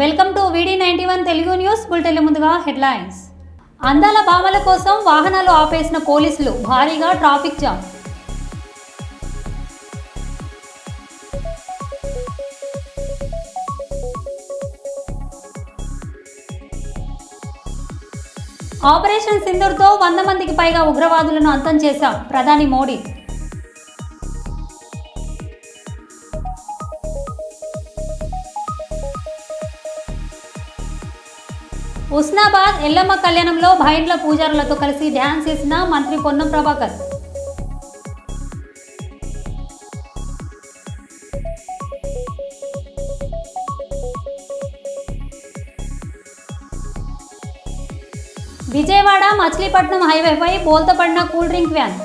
Welcome to విడి ninety one Telugu news bulletin ముందుగా headlines. అందాల భామల కోసం వాహనాలు ఆపేసిన పోలీసులు భారీగా ట్రాఫిక్ జామ్. ఆపరేషన్ సింధూర్తో వంద మందికి పైగా ఉగ్రవాదులను అంతం చేశాం ప్రధాని మోడీ. హుస్నాబాద్ ఎల్లమ్మ కళ్యాణంలో భైండ్ల పూజారులతో కలిసి డ్యాన్స్ చేసిన మంత్రి పొన్నం ప్రభాకర్. విజయవాడ మచిలీపట్నం హైవేపై బోల్తపడిన కూల్ డ్రింక్ వ్యాన్.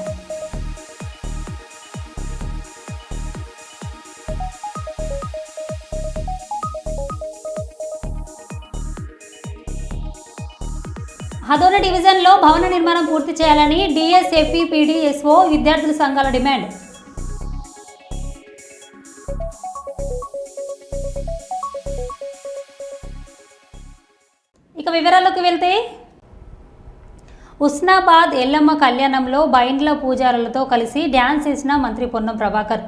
హదోన డివిజన్లో భవన నిర్మాణం పూర్తి చేయాలని డిఎస్ఎఫ్ఈ పీడీఎస్ఓ విద్యార్థుల సంఘాల డిమాండ్. ఇక వివరాల్లోకి వెళ్తే ఉస్నాబాద్ ఎల్లమ్మ కళ్యాణంలో బైండ్ల పూజారులతో కలిసి డ్యాన్స్ చేసిన మంత్రి పొన్నం ప్రభాకర్.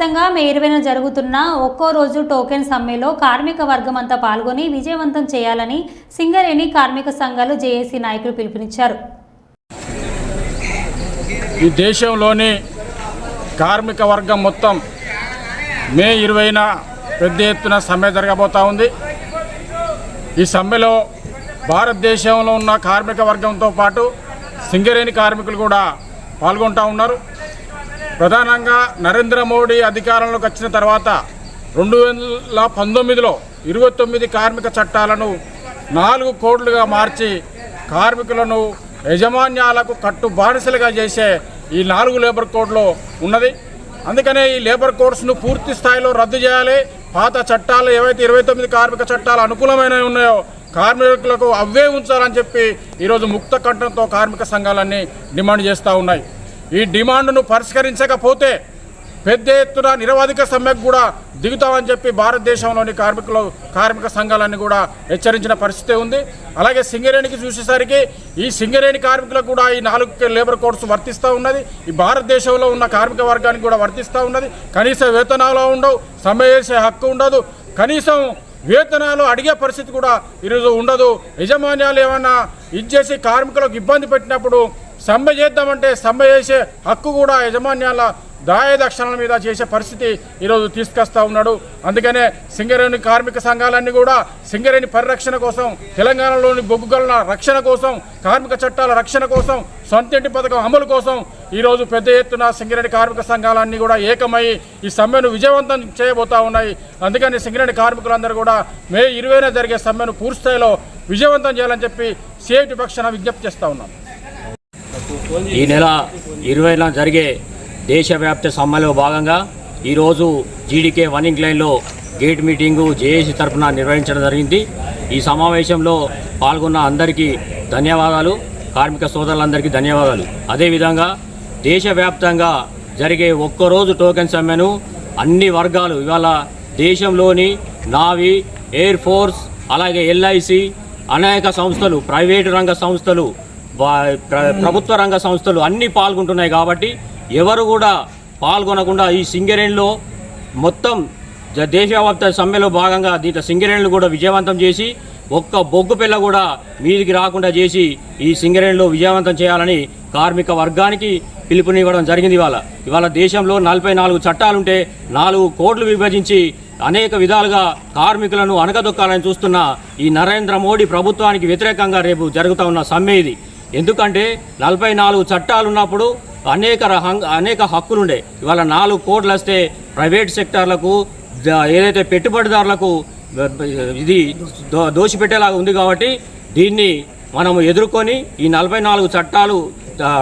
వ్యాప్తంగా మే ఇరవైన జరుగుతున్న ఒక్కో రోజు టోకెన్ సమ్మెలో కార్మిక వర్గం అంతా పాల్గొని విజయవంతం చేయాలని సింగరేణి కార్మిక సంఘాలు జేఏసీ నాయకులు పిలుపునిచ్చారు. ఈ దేశంలోని కార్మిక వర్గం మొత్తం మే ఇరవైన పెద్ద ఎత్తున సమ్మె జరగబోతూ ఉంది. ఈ సమ్మెలో భారతదేశంలో ఉన్న కార్మిక వర్గంతో పాటు సింగరేణి కార్మికులు కూడా పాల్గొంటూ ఉన్నారు. ప్రధానంగా నరేంద్ర మోడీ అధికారంలోకి వచ్చిన తర్వాత రెండు వేల పంతొమ్మిదిలో ఇరవై తొమ్మిది కార్మిక చట్టాలను నాలుగు కోడ్లుగా మార్చి కార్మికులను యజమాన్యాలకు కట్టు బానిసలుగా చేసే ఈ నాలుగు లేబర్ కోడ్లో ఉన్నది. అందుకనే ఈ లేబర్ కోడ్స్ను పూర్తి స్థాయిలో రద్దు చేయాలి. పాత చట్టాలు ఏవైతే ఇరవై తొమ్మిది కార్మిక చట్టాలు అనుకూలమైనవి ఉన్నాయో కార్మికులకు అవే ఉంచాలని చెప్పి ఈరోజు ముక్త కంఠంతో కార్మిక సంఘాలన్నీ డిమాండ్ చేస్తూ ఉన్నాయి. ఈ డిమాండ్ను పరిష్కరించకపోతే పెద్ద ఎత్తున నిరవధిక సమ్మెకు కూడా దిగుతామని చెప్పి భారతదేశంలోని కార్మికులు కార్మిక సంఘాలన్నీ కూడా హెచ్చరించిన పరిస్థితి ఉంది. అలాగే సింగరేణికి చూసేసరికి ఈ సింగరేణి కార్మికులకు కూడా ఈ నాలుగు లేబర్ కోడ్స్ వర్తిస్తూ ఉన్నది. ఈ భారతదేశంలో ఉన్న కార్మిక వర్గానికి కూడా వర్తిస్తూ ఉన్నది. కనీస వేతనాలు ఉండవు సమ్మె చేసే హక్కు ఉండదు. కనీసం వేతనాలు అడిగే పరిస్థితి కూడా ఈరోజు ఉండదు. యజమాన్యాలు ఏమన్నా ఇచ్చేసి కార్మికులకు ఇబ్బంది పెట్టినప్పుడు సమ్మె చేద్దామంటే సమ్మె చేసే హక్కు కూడా యజమాన్యాల దాయదక్షిణల మీద చేసే పరిస్థితి ఈరోజు తీసుకొస్తా ఉన్నాడు. అందుకనే సింగరేణి కార్మిక సంఘాలన్నీ కూడా సింగరేణి పరిరక్షణ కోసం తెలంగాణలోని బొగ్గుగల రక్షణ కోసం కార్మిక చట్టాల రక్షణ కోసం సొంతింటి పథకం అమలు కోసం ఈరోజు పెద్ద ఎత్తున సింగరేణి కార్మిక సంఘాలన్నీ కూడా ఏకమై ఈ సమ్మెను విజయవంతం చేయబోతా ఉన్నాయి. అందుకని సింగరేణి కార్మికులందరూ కూడా మే ఇరవైన జరిగే సమ్మెను పూర్తిస్థాయిలో విజయవంతం చేయాలని చెప్పి సేఫ్టీ పక్షాన విజ్ఞప్తి చేస్తూ ఉన్నాం. ఈ నెల ఇరవైన జరిగే దేశవ్యాప్త సమ్మెలో భాగంగా ఈరోజు జీడీకే వనింగ్ లైన్లో గేట్ మీటింగు జేఏసీ తరఫున నిర్వహించడం జరిగింది. ఈ సమావేశంలో పాల్గొన్న అందరికీ ధన్యవాదాలు. కార్మిక సోదరులందరికీ ధన్యవాదాలు. అదేవిధంగా దేశవ్యాప్తంగా జరిగే ఒక్కరోజు టోకెన్ సమ్మెను అన్ని వర్గాలు ఇవాళ దేశంలోని నావీ ఎయిర్ ఫోర్స్ అలాగే ఎల్ఐసి అనేక సంస్థలు ప్రైవేటు రంగ సంస్థలు ప్రభుత్వ రంగ సంస్థలు అన్నీ పాల్గొంటున్నాయి కాబట్టి ఎవరు కూడా పాల్గొనకుండా ఈ సింగరేణిలో మొత్తం దేశవ్యాప్త సమ్మెలో భాగంగా దీంట్లో సింగరేణులు కూడా విజయవంతం చేసి ఒక్క బొగ్గు పిల్ల కూడా మీదికి రాకుండా చేసి ఈ సింగరేణిలో విజయవంతం చేయాలని కార్మిక వర్గానికి పిలుపునివ్వడం జరిగింది ఇవాళ. ఇవాళ దేశంలో నలభై నాలుగు చట్టాలుంటే నాలుగు కోట్లు విభజించి అనేక విధాలుగా కార్మికులను అనగదొక్కాలని చూస్తున్న ఈ నరేంద్ర మోడీ ప్రభుత్వానికి వ్యతిరేకంగా రేపు జరుగుతూ ఉన్న సమ్మె ఇది. ఎందుకంటే నలభై నాలుగు చట్టాలు ఉన్నప్పుడు అనేక రహం- అనేక హక్కులుండే. ఇవాళ నాలుగు కోట్లు వస్తే ప్రైవేట్ సెక్టార్లకు ఏదైతే పెట్టుబడిదారులకు ఇది దోషిపెట్టేలాగా ఉంది కాబట్టి దీన్ని మనం ఎదుర్కొని ఈ నలభై నాలుగు చట్టాలు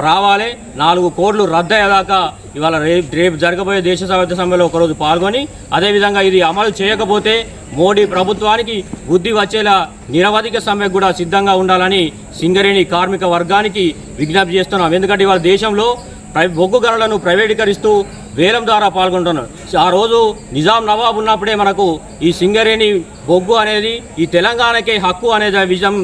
రావాలి. నాలుగు కోట్లు రద్దయ్యేదాకా ఇవాళ రేపు రేపు జరగబోయే దేశ సభ్యత సమ్మెలో ఒకరోజు పాల్గొని అదేవిధంగా ఇది అమలు చేయకపోతే మోడీ ప్రభుత్వానికి బుద్ధి వచ్చేలా నిరవధిక సమ్మెకు కూడా సిద్ధంగా ఉండాలని సింగరేణి కార్మిక వర్గానికి విజ్ఞప్తి చేస్తున్నాం. ఎందుకంటే ఇవాళ దేశంలో బొగ్గు గనులను ప్రైవేటీకరిస్తూ వేలం ద్వారా పాల్గొంటున్నారు. ఆ రోజు నిజాం నవాబ్ ఉన్నప్పుడే మనకు ఈ సింగరేణి బొగ్గు అనేది ఈ తెలంగాణకే హక్కు అనేది విజయం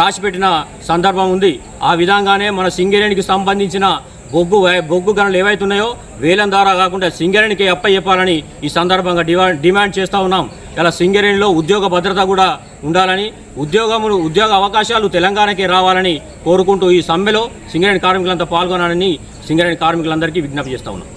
రాసిపెట్టిన సందర్భం ఉంది. ఆ విధంగానే మన సింగరేణికి సంబంధించిన బొగ్గు బొగ్గు గనులు ఏవైతున్నాయో వేలం ద్వారా కాకుండా సింగరేణికి అప్ప చెప్పాలని ఈ సందర్భంగా డిమాండ్ డిమాండ్ చేస్తూ ఉన్నాం. ఇలా సింగరేణిలో ఉద్యోగ భద్రత కూడా ఉండాలని ఉద్యోగములు ఉద్యోగ అవకాశాలు తెలంగాణకే రావాలని కోరుకుంటూ ఈ సమ్మెలో సింగరేణి కార్మికులంతా పాల్గొనాలని సింగరేణి కార్మికులందరికీ విజ్ఞప్తి చేస్తూ ఉన్నాం.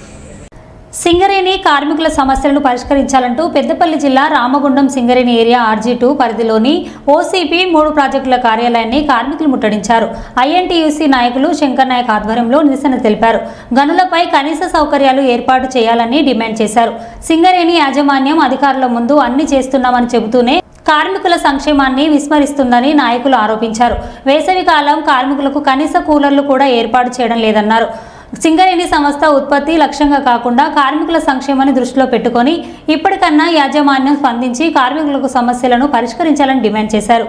సింగరేణి కార్మికుల సమస్యలను పరిష్కరించాలంటూ పెద్దపల్లి జిల్లా Ramagundam Singareni area RG two పరిధిలోని ఓసీపీ మూడు ప్రాజెక్టుల కార్యాలయాన్ని కార్మికులు ముట్టడించారు. ఐఎన్టీయూసీ నాయకులు శంకర్ నాయక్ ఆధ్వర్యంలో నిరసన తెలిపారు. గనులపై కనీస సౌకర్యాలు ఏర్పాటు చేయాలని డిమాండ్ చేశారు. సింగరేణి యాజమాన్యం అధికారుల ముందు అన్ని చేస్తున్నామని చెబుతూనే కార్మికుల సంక్షేమాన్ని విస్మరిస్తుందని నాయకులు ఆరోపించారు. వేసవికాలం కార్మికులకు కనీస కూలర్లు కూడా ఏర్పాటు చేయడం లేదన్నారు. సింగరేణి సంస్థ ఉత్పత్తి లక్ష్యంగా కాకుండా కార్మికుల సంక్షేమాన్ని దృష్టిలో పెట్టుకొని ఇప్పటికన్నా యాజమాన్యం స్పందించి కార్మికులకు సమస్యలను పరిష్కరించాలని డిమాండ్ చేశారు.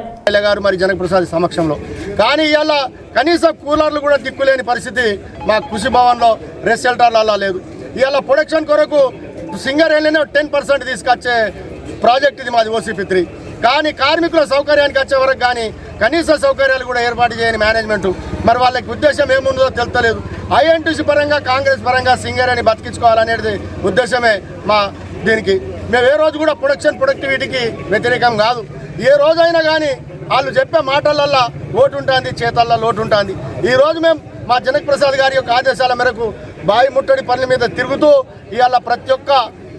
గారు మరి జనప్రసాద్ సమక్షంలో. కానీ ఇవాళ కనీసం కూలర్లు కూడా దిక్కులేని పరిస్థితి మా కృషి భవన్లో రెస్ షెల్టర్లలో లేదు. ఇవాళ ప్రొడక్షన్ కొరకు సింగరేణిలోనే టెన్ పర్సెంట్ తీసుకొచ్చే ప్రాజెక్ట్ ఇది మాది ఓసీపీ త్రీ కానీ కార్మికుల సౌకర్యానికి వచ్చే వరకు కానీ కనీస సౌకర్యాలు కూడా ఏర్పాటు చేయని మేనేజ్మెంట్ మరి వాళ్ళకి ఉద్దేశం ఏముందో తెలుతలేదు ఐఎన్టీసీ పరంగా కాంగ్రెస్ పరంగా సింగరేణి బతికించుకోవాలనేది ఉద్దేశమే మా దీనికి. మేము ఏ రోజు కూడా ప్రొడక్షన్ ప్రొడక్టివిటీకి వ్యతిరేకం కాదు. ఏ రోజైనా కానీ వాళ్ళు చెప్పే మాటలల్లో ఓటు ఉంటుంది చేతల్లో లోటు ఉంటుంది ఈ రోజు మేము మా జనక్ ప్రసాద్ గారి యొక్క ఆదేశాల మేరకు బావి ముట్టడి పనుల మీద తిరుగుతూ ఇవాళ ప్రతి ఒక్క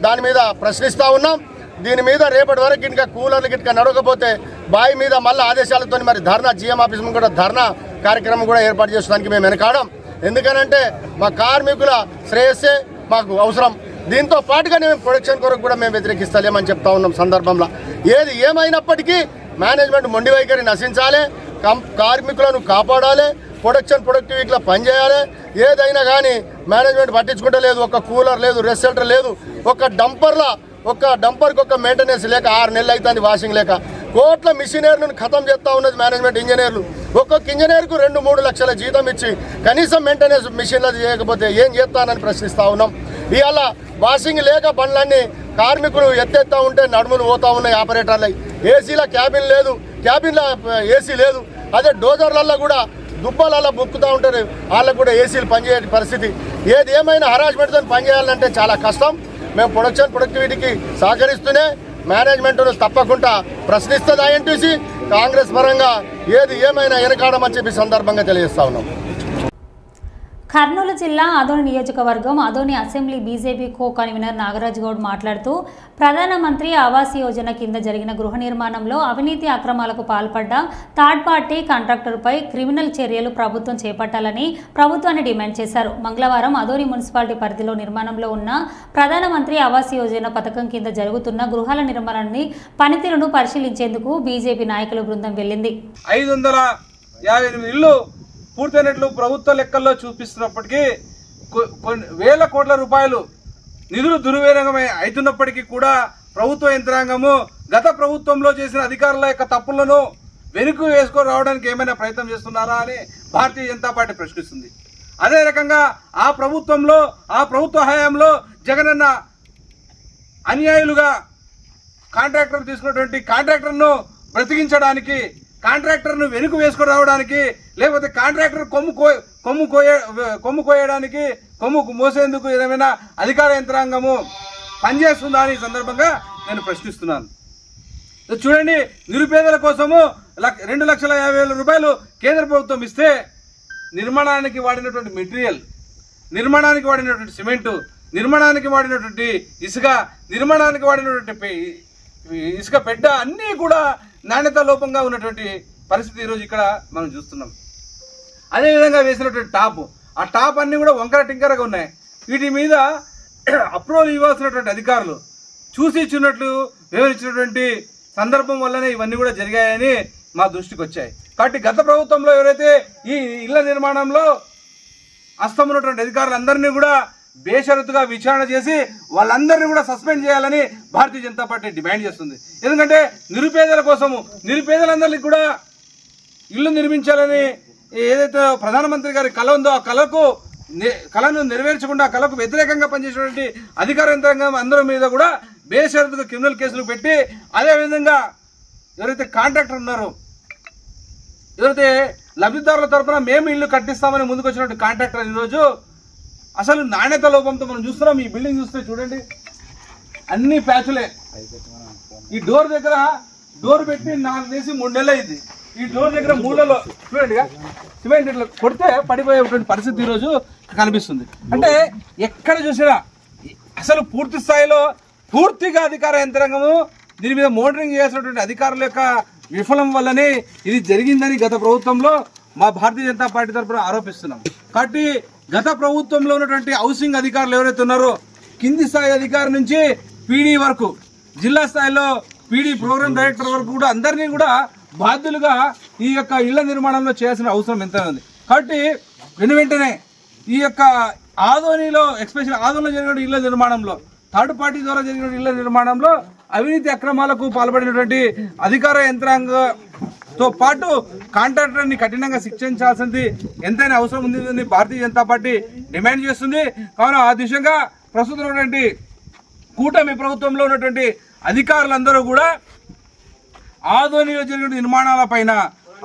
దాని మీద ప్రశ్నిస్తూ ఉన్నాం. దీని మీద రేపటి వరకు ఇంకా కూలర్లు గిట్క నడవకపోతే బావి మీద మళ్ళీ ఆదేశాలతో మరి ధర్నా జిఎం ఆఫీస్ కూడా ధర్నా కార్యక్రమం కూడా ఏర్పాటు చేసుకోవడానికి మేము వెనకాడం. ఎందుకనంటే మా కార్మికుల శ్రేయస్సే మాకు అవసరం. దీంతో పాటుగా మేము ప్రొడక్షన్ కొరకు కూడా మేము వ్యతిరేకిస్తలేమని చెప్తా ఉన్నాం సందర్భంలో. ఏది ఏమైనప్పటికీ మేనేజ్మెంట్ మొండి వైఖరి నశించాలి. కం కార్మికులను కాపాడాలి. ప్రొడక్షన్ ప్రొడక్టివిటీలో పనిచేయాలి. ఏదైనా కానీ మేనేజ్మెంట్ పట్టించుకుంటే లేదు. ఒక కూలర్ లేదు రెస్ట్ లేదు. ఒక డంపర్లా ఒక డంపర్కి ఒక మెయింటెనెన్స్ లేక ఆరు నెలలు అవుతుంది వాషింగ్ లేక. కోట్ల మిషనీర్లను ఖతం చేస్తూ ఉన్నది మేనేజ్మెంట్ ఇంజనీర్లు ఒక్కొక్క ఇంజనీర్కు రెండు మూడు లక్షల జీతం ఇచ్చి కనీసం మెయింటెనెన్స్ మిషన్లు చేయకపోతే ఏం చేస్తానని ప్రశ్నిస్తూ ఉన్నాం. ఇవాళ వాషింగ్ లేక బండ్లన్నీ కార్మికులు ఎత్తెత్తా ఉంటే నడుములు పోతా ఉన్నాయి ఆపరేటర్లై. ఏసీల క్యాబిన్ లేదు క్యాబిన్లో uh, ఏసీ లేదు. అదే డోజర్లలో కూడా దుబ్బలలో బుక్కుతూ ఉంటారు వాళ్ళకు కూడా ఏసీలు పనిచేయ పరిస్థితి. ఏది ఏమైనా హరాజ్మెంట్తో పనిచేయాలంటే చాలా కష్టం. మేము ప్రొడక్షన్ ప్రొడక్టివిటీకి సహకరిస్తూనే మేనేజ్మెంట్ను తప్పకుండా ప్రశ్నిస్తుంది ఐఎన్టీసీ కాంగ్రెస్ పరంగా ఏది ఏమైనా వెనకాడమని చెప్పి సందర్భంగా తెలియజేస్తా ఉన్నాం. కర్నూలు జిల్లా ఆదోని నియోజకవర్గం Adoni assembly BJP co convenor Nagaraj Goud మాట్లాడుతూ ప్రధానమంత్రి ఆవాస్ యోజన కింద జరిగిన గృహ నిర్మాణంలో అవినీతి అక్రమాలకు పాల్పడ్డ థర్డ్ పార్టీ కాంట్రాక్టర్పై క్రిమినల్ చర్యలు ప్రభుత్వం చేపట్టాలని ప్రభుత్వాన్ని డిమాండ్ చేశారు. మంగళవారం అదోని మున్సిపాలిటీ పరిధిలో నిర్మాణంలో ఉన్న ప్రధానమంత్రి ఆవాస్ యోజన పథకం కింద జరుగుతున్న గృహాల నిర్మాణాన్ని పనితీరును పరిశీలించేందుకు బీజేపీ నాయకుల బృందం వెళ్ళింది. ఐదు వందల యాభై పూర్తయినట్లు ప్రభుత్వ లెక్కల్లో చూపిస్తున్నప్పటికీ కొన్ని వేల కోట్ల రూపాయలు నిధులు దుర్వినియోగమై అవుతున్నప్పటికీ కూడా ప్రభుత్వ యంత్రాంగము గత ప్రభుత్వంలో చేసిన అధికారుల యొక్క తప్పులను వెనుక వేసుకొని రావడానికి ఏమైనా ప్రయత్నం చేస్తున్నారా అని భారతీయ జనతా పార్టీ ప్రశ్నిస్తుంది. అదే రకంగా ఆ ప్రభుత్వంలో ఆ ప్రభుత్వ హయాంలో జగనన్న అన్యాయులుగా కాంట్రాక్టర్ తీసుకున్నటువంటి కాంట్రాక్టర్ను బ్రతికించడానికి కాంట్రాక్టర్ను వెనుక వేసుకొని రావడానికి లేకపోతే కాంట్రాక్టర్ కొమ్ము కో కొమ్ము కోయ కొమ్ము కోయడానికి కొమ్ము మోసేందుకు ఏదైనా అధికార యంత్రాంగము పనిచేస్తుందా అని సందర్భంగా నేను ప్రశ్నిస్తున్నాను. చూడండి నిరుపేదల కోసము లక్- రెండు లక్షల యాభై వేల రూపాయలు కేంద్ర ప్రభుత్వం ఇస్తే నిర్మాణానికి వాడినటువంటి మెటీరియల్ నిర్మాణానికి వాడినటువంటి సిమెంటు నిర్మాణానికి వాడినటువంటి ఇసుక నిర్మాణానికి వాడినటువంటి ఇసుక పెడ్డ అన్నీ కూడా నాణ్యత లోపంగా ఉన్నటువంటి పరిస్థితి ఈరోజు ఇక్కడ మనం చూస్తున్నాం. అదేవిధంగా వేసినటువంటి టాప్. ఆ టాప్ అన్నీ కూడా వంకర టింకరగా ఉన్నాయి. వీటి మీద అప్రూవల్ ఇవ్వాల్సినటువంటి అధికారులు చూసి ఇచ్చినట్లు వివరించినటువంటి సందర్భం వల్లనే ఇవన్నీ కూడా జరిగాయని మా దృష్టికి వచ్చాయి. కాబట్టి గత ప్రభుత్వంలో ఎవరైతే ఈ ఇళ్ళ నిర్మాణంలో అస్తమున్నటువంటి అధికారులందరినీ కూడా బేషరతుగా విచారణ చేసి వాళ్ళందరినీ కూడా సస్పెండ్ చేయాలని భారతీయ జనతా పార్టీ డిమాండ్ చేస్తుంది. ఎందుకంటే నిరుపేదల కోసము నిరుపేదలందరికీ కూడా ఇల్లు నిర్మించాలని ఏదైతే ప్రధానమంత్రి గారి కళ ఉందో ఆ కళకు కళను నెరవేర్చకుండా ఆ కళకు వ్యతిరేకంగా పనిచేసినటువంటి అధికార యంత్రాంగం అందరి మీద కూడా బేషరతుగా క్రిమినల్ కేసులు పెట్టి అదేవిధంగా ఎవరైతే కాంట్రాక్టర్ ఉన్నారో ఎవరైతే లబ్ధిదారుల తరఫున మేము ఇల్లు కట్టిస్తామని ముందుకు వచ్చినటువంటి కాంట్రాక్టర్ ఈరోజు అసలు నాణ్యత లోపంతో మనం చూస్తున్నాం ఈ బిల్డింగ్ చూస్తే చూడండి. అన్ని ప్యాచులే. ఈ డోర్ దగ్గర డోర్ పెట్టి నాలుగు వేసి మూడు నెలలు అయింది. ఈ డోర్ దగ్గర మూడలో చూడండి సిమెంట్ ఇట్లా కొడితే పడిపోయేటువంటి పరిస్థితి ఈరోజు కనిపిస్తుంది. అంటే ఎక్కడ చూసినా అసలు పూర్తి స్థాయిలో పూర్తిగా అధికార యంత్రాంగము దీని మీద మోడరింగ్ చేసినటువంటి అధికారుల యొక్క విఫలం వల్లనే ఇది జరిగిందని గత ప్రభుత్వంలో మా భారతీయ జనతా పార్టీ తరఫున ఆరోపిస్తున్నాం. కాబట్టి గత ప్రభుత్వంలో ఉన్నటువంటి హౌసింగ్ అధికారులు ఎవరైతే ఉన్నారో కింది స్థాయి అధికారి నుంచి పీడీ వరకు జిల్లా స్థాయిలో పీడీ ప్రోగ్రామ్ డైరెక్టర్ వరకు కూడా అందరినీ కూడా బాధ్యులుగా ఈ యొక్క ఇళ్ళ నిర్మాణంలో చేయాల్సిన అవసరం ఎంత ఉంది. కాబట్టి వెను వెంటనే ఈ యొక్క ఆదోనిలో ఎక్స్పెషల్ ఆదోనిలో జరిగిన ఇళ్ళ నిర్మాణంలో థర్డ్ పార్టీ ద్వారా జరిగిన ఇళ్ళ నిర్మాణంలో అవినీతి అక్రమాలకు పాల్పడినటువంటి అధికార తో పాటు కాంట్రాక్టర్ని కఠినంగా శిక్షించాల్సింది ఎంతైనా అవసరం ఉందని భారతీయ జనతా పార్టీ డిమాండ్ చేస్తుంది. కావున ఆ దిశగా ప్రస్తుతం ఉన్నటువంటి కూటమి ప్రభుత్వంలో ఉన్నటువంటి అధికారులందరూ కూడా ఆధ్వర్యంలో జరిగిన నిర్మాణాల పైన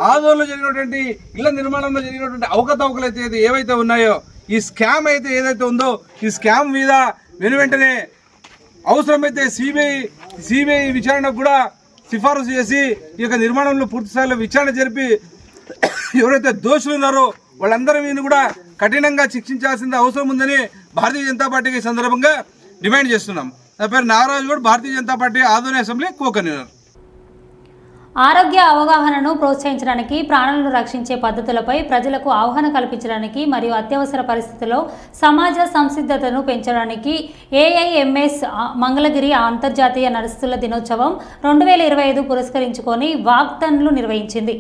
ఆధ్వర్యంలో జరిగినటువంటి ఇళ్ళ నిర్మాణంలో జరిగినటువంటి అవకతవకలు అయితే ఏవైతే ఉన్నాయో ఈ స్కామ్ అయితే ఏదైతే ఉందో ఈ స్కామ్ మీద వెను వెంటనే అవసరమైతే సిబిఐ సిబిఐ విచారణకు కూడా సిఫారసు చేసి ఈ యొక్క నిర్మాణంలో పూర్తి స్థాయిలో విచారణ జరిపి ఎవరైతే దోషులు ఉన్నారో వాళ్ళందరి మీద కూడా కఠినంగా శిక్షించాల్సిన అవసరం ఉందని భారతీయ జనతా పార్టీకి సందర్భంగా డిమాండ్ చేస్తున్నాం. నా పేరు నాగరాజు కూడా Bharatiya Janata party Adoni assembly co convenor ఆరోగ్య అవగాహనను ప్రోత్సహించడానికి ప్రాణాలను రక్షించే పద్ధతులపై ప్రజలకు అవగాహన కల్పించడానికి మరియు అత్యవసర పరిస్థితుల్లో సమాజ సంసిద్ధతను పెంచడానికి ఏఐఎంఎస్ మంగళగిరి అంతర్జాతీయ నర్సుల దినోత్సవం రెండు వేల ఇరవై ఐదు పురస్కరించుకొని వాగ్దన్లు నిర్వహించింది.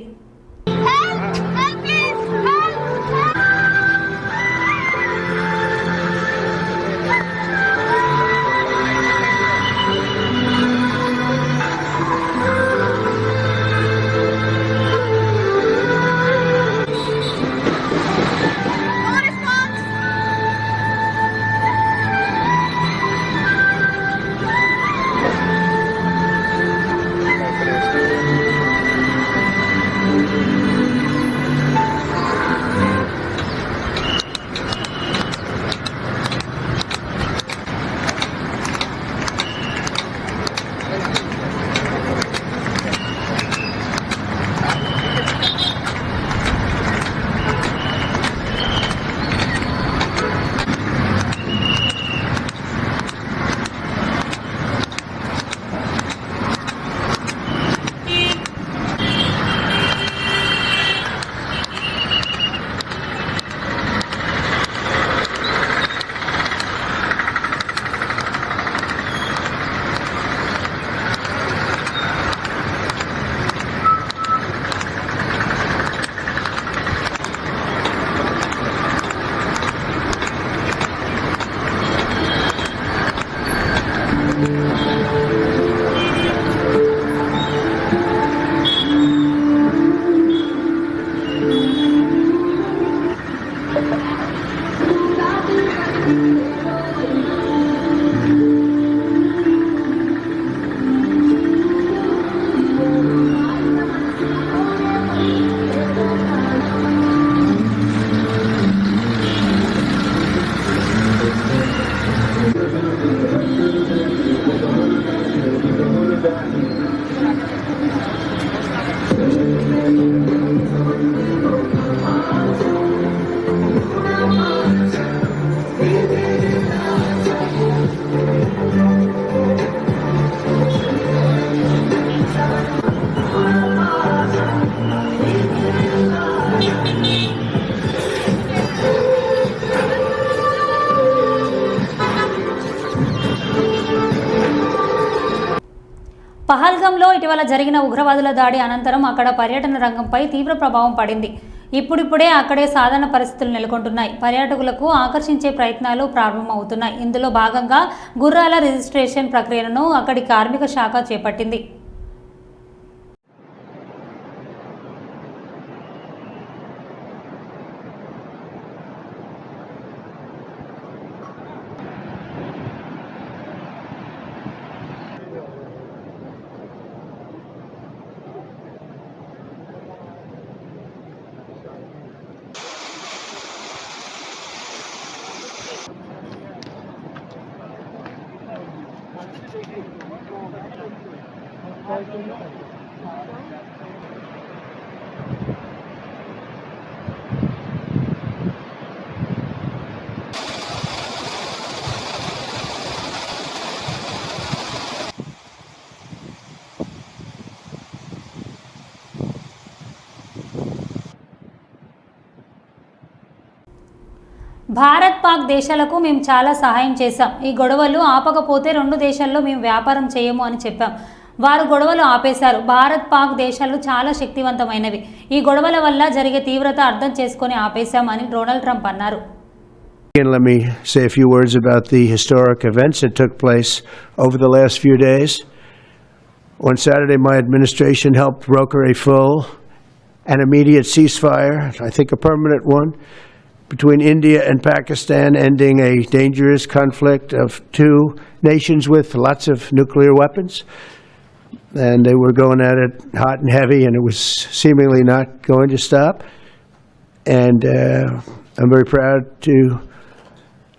ఇటీవల జరిగిన ఉగ్రవాదుల దాడి అనంతరం అక్కడ పర్యటన రంగంపై తీవ్ర ప్రభావం పడింది. ఇప్పుడిప్పుడే అక్కడే సాధారణ పరిస్థితులు నెలకొంటున్నాయి. పర్యాటకులకు ఆకర్షించే ప్రయత్నాలు ప్రారంభమవుతున్నాయి. ఇందులో భాగంగా గుర్రాల రిజిస్ట్రేషన్ ప్రక్రియను అక్కడి కార్మిక శాఖ చేపట్టింది. భారత్ పాక్ దేశాలకు మేము చాలా సహాయం చేశాం. ఈ గొడవలు ఆపకపోతే రెండు దేశాల్లో మేము వ్యాపారం చేయము అని చెప్పాం. వారు గొడవలు ఆపేశారు భారత్ పాక్ దేశాలు చాలా శక్తివంతమైనవి ఈ గొడవల వల్ల జరిగే తీవ్రత అర్థం చేసుకొని ఆపేశాం అని డొనాల్డ్ ట్రంప్ అన్నారు And let me say a few words about the historic events that took place over the last few days. On Saturday, my administration helped broker a full and immediate ceasefire, I think a permanent one, between India and Pakistan, ending a dangerous conflict of two nations with lots of nuclear weapons. And they were going at it hot and heavy, and it was seemingly not going to stop. And uh, I'm very proud to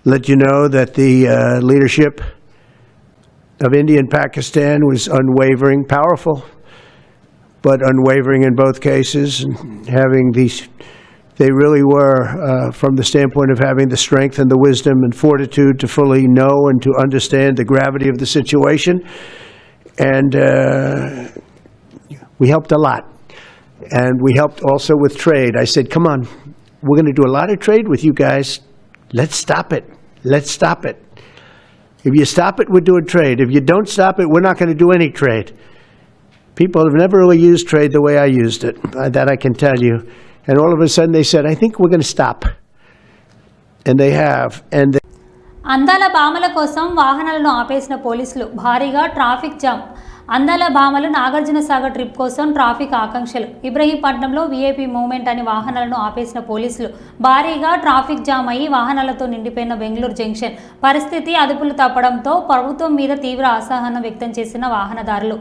let you know that the uh, leadership of India and Pakistan was unwavering, powerful, but unwavering in both cases, and having these, they really were, uh, from the standpoint of having the strength and the wisdom and fortitude to fully know and to understand the gravity of the situation. And uh, we helped a lot. And we helped also with trade. I said, come on, we're going to do a lot of trade with you guys. Let's stop it. Let's stop it. If you stop it, we're doing trade. If you don't stop it, we're not going to do any trade. People have never really used trade the way I used it. Uh, That I can tell you. And all of a sudden they said, I think we're going to stop. And they have. And అందాల భామల కోసం వాహనాలను ఆపేసిన పోలీసులు భారీగా traffic jam. అందాల భామలు Nagarjuna Sagar trip కోసం ట్రాఫిక్ ఆకాంక్షలు. ఇబ్రహీంపట్నంలో వీఐపీ మూవ్మెంట్ అని వాహనాలను ఆపేసిన పోలీసులు భారీగా ట్రాఫిక్ జామ్ అయ్యి వాహనాలతో నిండిపోయిన బెంగళూరు జంక్షన్. పరిస్థితి అదుపులు తప్పడంతో ప్రభుత్వం మీద తీవ్ర అసహనం వ్యక్తం చేసిన వాహనదారులు.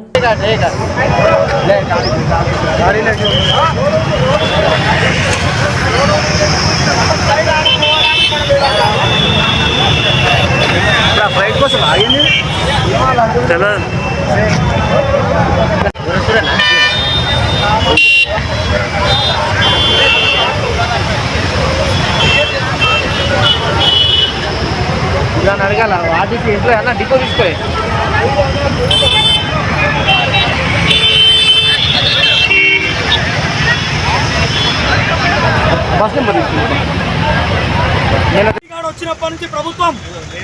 ఇంట్లో అన్న డిపో తీసుకోలే బస్ నెంబర్ వచ్చినప్పటి నుంచి ప్రభుత్వం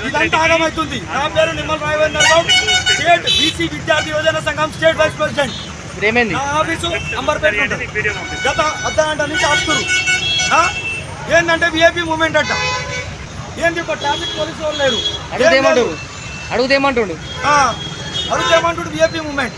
ఇదంతా ఆగమవుతుంది నా పేరు నిమ్మల రాఘవేంద్ర గౌడ్. స్టేట్ బీసీ విద్యార్థి యోజన సంఘం స్టేట్ వైస్ ప్రెసిడెంట్. ఏమైంది? ఆఫీసు అంబర్పేట. గత అర్ధ గంట నుంచి ఆపుతురు? ఏంటంటే విఐపి మూమెంట్ అంట. ఏంది ఇప్పుడు ట్రాఫిక్ పోలీసు వాళ్ళు లేరు? అడుగుదేమంటాడు అడుగుదేమంటుండు ఆ, అడుగుతేమంటుడు విఐపి మూమెంట్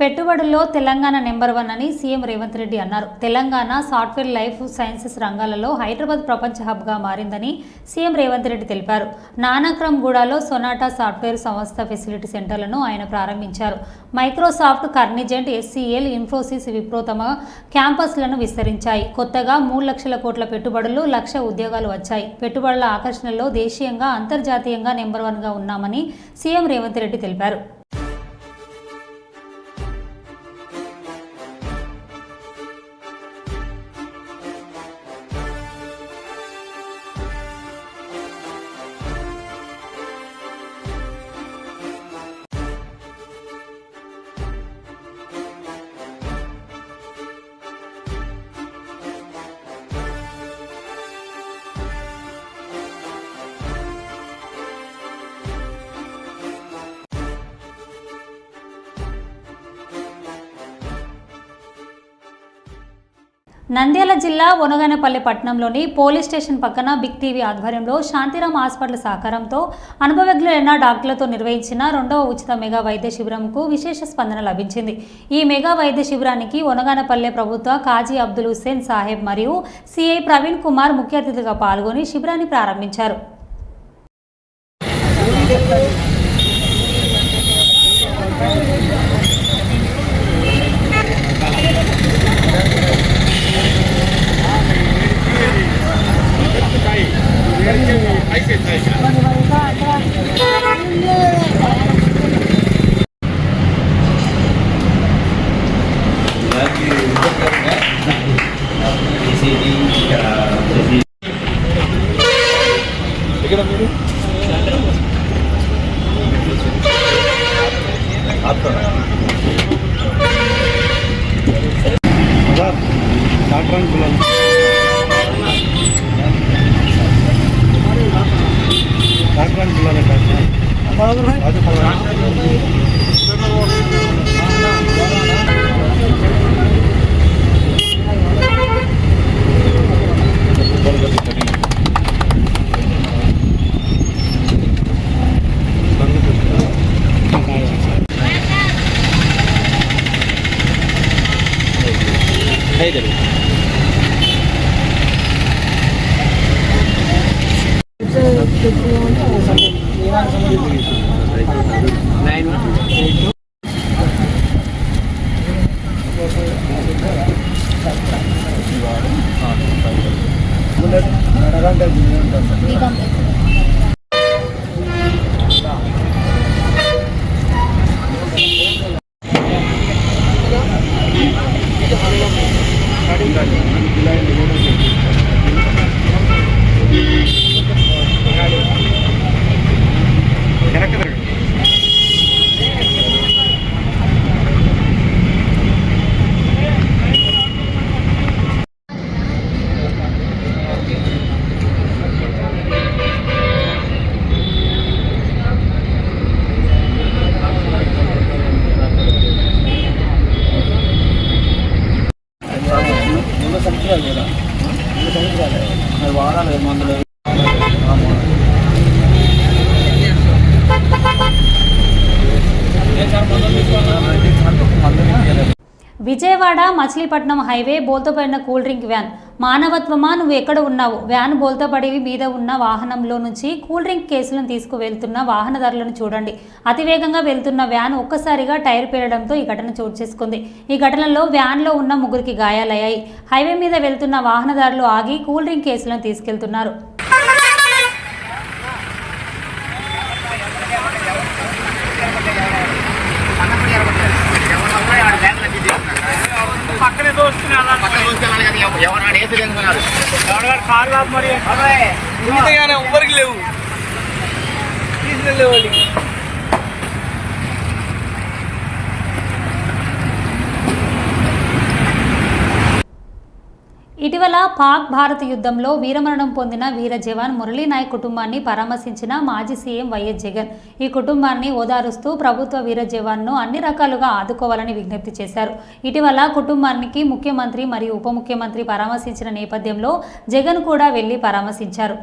పెట్టుబడుల్లో తెలంగాణ నెంబర్ వన్ అని సీఎం రేవంత్ రెడ్డి అన్నారు. తెలంగాణ సాఫ్ట్వేర్ లైఫ్ సైన్సెస్ రంగాలలో హైదరాబాద్ ప్రపంచ హబ్గా మారిందని సీఎం రేవంత్ రెడ్డి తెలిపారు. నానాక్రమ్గూడలో సొనాటా సాఫ్ట్వేర్ సంస్థ ఫెసిలిటీ సెంటర్లను ఆయన ప్రారంభించారు. Microsoft Cognizant SCL Infosys Wipro తమ క్యాంపస్లను విస్తరించాయి. కొత్తగా మూడు లక్షల కోట్ల పెట్టుబడులు లక్ష ఉద్యోగాలు వచ్చాయి. పెట్టుబడుల ఆకర్షణలో దేశీయంగా అంతర్జాతీయంగా నెంబర్ వన్గా ఉన్నామని సీఎం రేవంత్ రెడ్డి తెలిపారు. నంద్యాల జిల్లా ఒనగనపల్లి పట్టణంలోని పోలీస్ స్టేషన్ పక్కన బిగ్ టీవీ ఆధ్వర్యంలో శాంతిరామ్ హాస్పిటల్ సహకారంతో అనుభవజ్ఞులైన డాక్టర్లతో నిర్వహించిన రెండవ ఉచిత మెగా వైద్య శిబిరంకు విశేష స్పందన లభించింది. ఈ మెగా వైద్య శిబిరానికి ఒనగనపల్లె ప్రభుత్వ కాజీ అబ్దుల్ హుస్సేన్ సాహెబ్ మరియు సిఐ ప్రవీణ్ కుమార్ ముఖ్య అతిథిగా పాల్గొని శిబిరాన్ని ప్రారంభించారు. দেবে విజయవాడ మచిలీపట్నం హైవే బోల్తోపడిన కూల్ డ్రింక్ వ్యాన్. మానవత్వమా? నువ్వు ఎక్కడ ఉన్నావు? వ్యాన్ బోల్తపడి మీద ఉన్న వాహనంలో నుంచి కూల్ డ్రింక్ కేసులను తీసుకువెళ్తున్న వాహనదారులను చూడండి. అతివేగంగా వెళ్తున్న వ్యాన్ ఒక్కసారిగా టైర్ పేరడంతో ఈ ఘటన చోటు చేసుకుంది. ఈ ఘటనలో వ్యాన్లో ఉన్న ముగ్గురికి గాయాలయ్యాయి. హైవే మీద వెళ్తున్న వాహనదారులు ఆగి కూల్ డ్రింక్ కేసులను తీసుకెళ్తున్నారు. పక్కనే కారు కాదు మరి లేవు తీసుకెళ్ళే ఇటీవల పాక్ భారత్ యుద్ధంలో వీరమరణం పొందిన వీర జవాన్ మురళీనాయక్ కుటుంబాన్ని పరామర్శించిన మాజీ సీఎం వైఎస్ జగన్. ఈ కుటుంబాన్ని ఓదారుస్తూ ప్రభుత్వ వీర జవాన్ను అన్ని రకాలుగా ఆదుకోవాలని విజ్ఞప్తి చేశారు. ఇటీవల కుటుంబానికి ముఖ్యమంత్రి మరియు ఉప ముఖ్యమంత్రి పరామర్శించిన నేపథ్యంలో జగన్ కూడా వెళ్ళి పరామర్శించారు.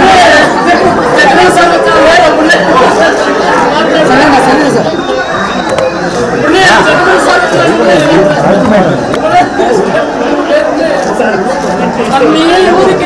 నీ ఊరికి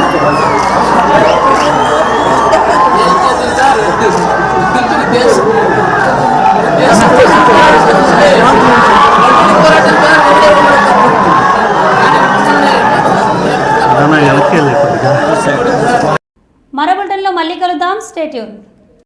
మరో బులెటిన్లో మళ్ళీ కలుద్దాం. స్టేట్యూన్